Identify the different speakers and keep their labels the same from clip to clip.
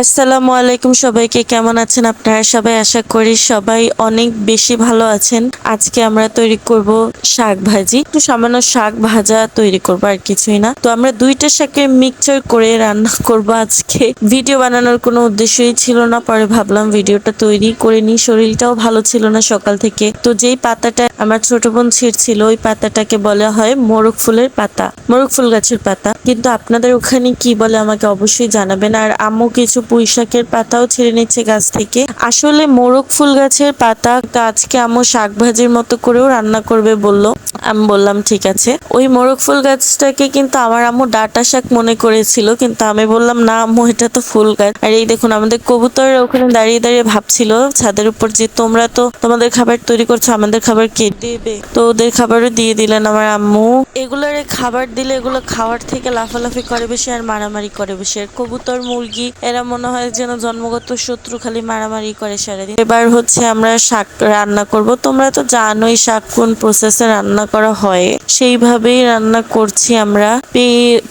Speaker 1: আসসালামু আলাইকুম সবাইকে, কেমন আছেন আপনারা? সবাই আশা করি সবাই অনেক বেশি ভালো আছেন। আজকে আমরা তৈরি করব শাক ভাজি। একটু সামান্য শাক ভাজা তৈরি করব আর কিছুই না। তো আমরা দুইটা শাকের মিক্সচার করে রান্না করব আজকে। ভিডিও বানানোর কোনো উদ্দেশ্যই ছিল না, পরে ভাবলাম ভিডিওটা তৈরি করে নিই। শরীরটাও ভালো ছিল না সকাল থেকে। তো যেই পাতাটা আমার ছোট বোন ছিঁড়ছিল, ওই পাতাটাকে বলা হয় মোরগ ফুলের পাতা, মোরগ ফুল গাছের পাতা। কিন্তু আপনাদের ওখানে কি বলে আমাকে অবশ্যই জানাবেন। আর আম্মু কিছু পুঁই শাকের পাতাও ছেড়ে নিচ্ছে গাছ থেকে। আসলে মোরগ ফুল গাছের পাতা আজকে আম্মু শাক ভাজির মতো করেও রান্না করবে বলল। আমি বললাম, ঠিক আছে। ওই মোরগ ফুল গাছটাকে কিন্তু আমার আম্মু ডাটা শাক মনে করেছিল, কিন্তু আমি বললাম, না আম্মু এটা তো ফুল গাছ। আর এই দেখুন, আমাদের কবুতররা ওখানে দাঁড়িয়ে দাঁড়িয়ে ভাবছিল, ছাদের উপর যে তোমরা তো তোমাদের খাবার তৈরি করছ, আমাদের খাবার কে দেবে? তো ওদের খাবারও দিয়ে দিলেন আমার আম্মু। এগুলোর খাবার দিলে এগুলো খাওয়ার থেকে লাফালাফি করে বেশি আর মারামারি করে বেশি। আর কবুতর, মুরগি, এরা মনে হয় যেন জন্মগত শত্রু খালি মারামারি করে সারাদিন। এবার হচ্ছে আমরা শাক রান্না করব। তোমরা তো জানোই শাক কোন প্রসেসে রান্না করা হয়। সেইভাবেই রান্না করছি আমরা।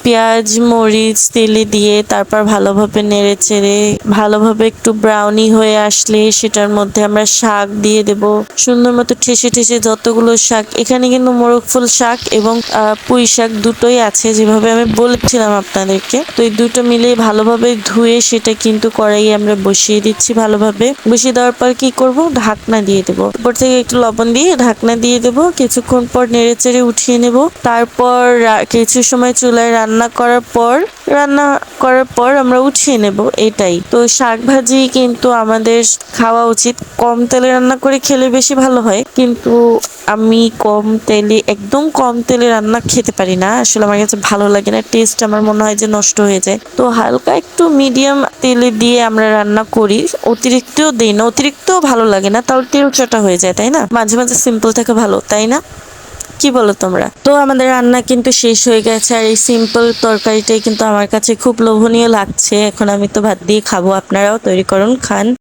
Speaker 1: পেঁয়াজ, মরিচ, তেলে দিয়ে তারপর ভালোভাবে নেড়ে চেড়ে, ভালোভাবে একটু ব্রাউনি হয়ে আসলে সেটার মধ্যে আমরা শাক দিয়ে দেব। সুন্দর মতো ঠেসে ঠেসে যতগুলো শাক, এখানে কিন্তু মোরগ ফুল শাক এবং পুঁই শাক দুটোই আছে। যেভাবে আমি বলেছিলাম আপনাদেরকে, তো এই দুটো মিলে ভালোভাবে ধুয়ে সেটা কিন্তু কড়াই আমরা বসিয়ে দিচ্ছি ভালোভাবে। বসিয়ে দেওয়ার পর কি করব? ঢাকনা দিয়ে দেবো। উপর থেকে একটু লবণ দিয়ে ঢাকনা দিয়ে দেবো। কিছুক্ষণ পর নেড়ে চেড়ে উঠিয়ে নেব। তারপর কিছু সময় চুলায় রান্না করার পর রান্না করার পর আমরা উঠিয়ে নেব, এটাই। তো শাক ভাজি কিন্তু আমাদের খাওয়া উচিত। কম তেলে রান্না করে খেলে বেশি ভালো হয়, কিন্তু আমি কম তেলে, একদম কম তেলে রান্না খেতে পারি না। আসলে আমার কাছে ভালো লাগে না টেস্ট আমার মনে হয় যে নষ্ট হয়ে যায়। তো হালকা একটু মিডিয়াম তেলে দিয়ে আমরা রান্না করি। অতিরিক্তও দিই না, অতিরিক্তও ভালো লাগে না তাহলে তেল চটা হয়ে যায়, তাই না? মাঝে মাঝে সিম্পল থাকা, ভালো, তাই না? কি বলো তোমরা? তো আমাদের রান্না কিন্তু শেষ হয়ে গেছে আর এই সিম্পল তরকারিটাই কিন্তু আমার কাছে খুব লোভনীয় লাগছে। এখন আমি তো ভাত দিয়ে খাব, আপনারাও তৈরি করুন, খান।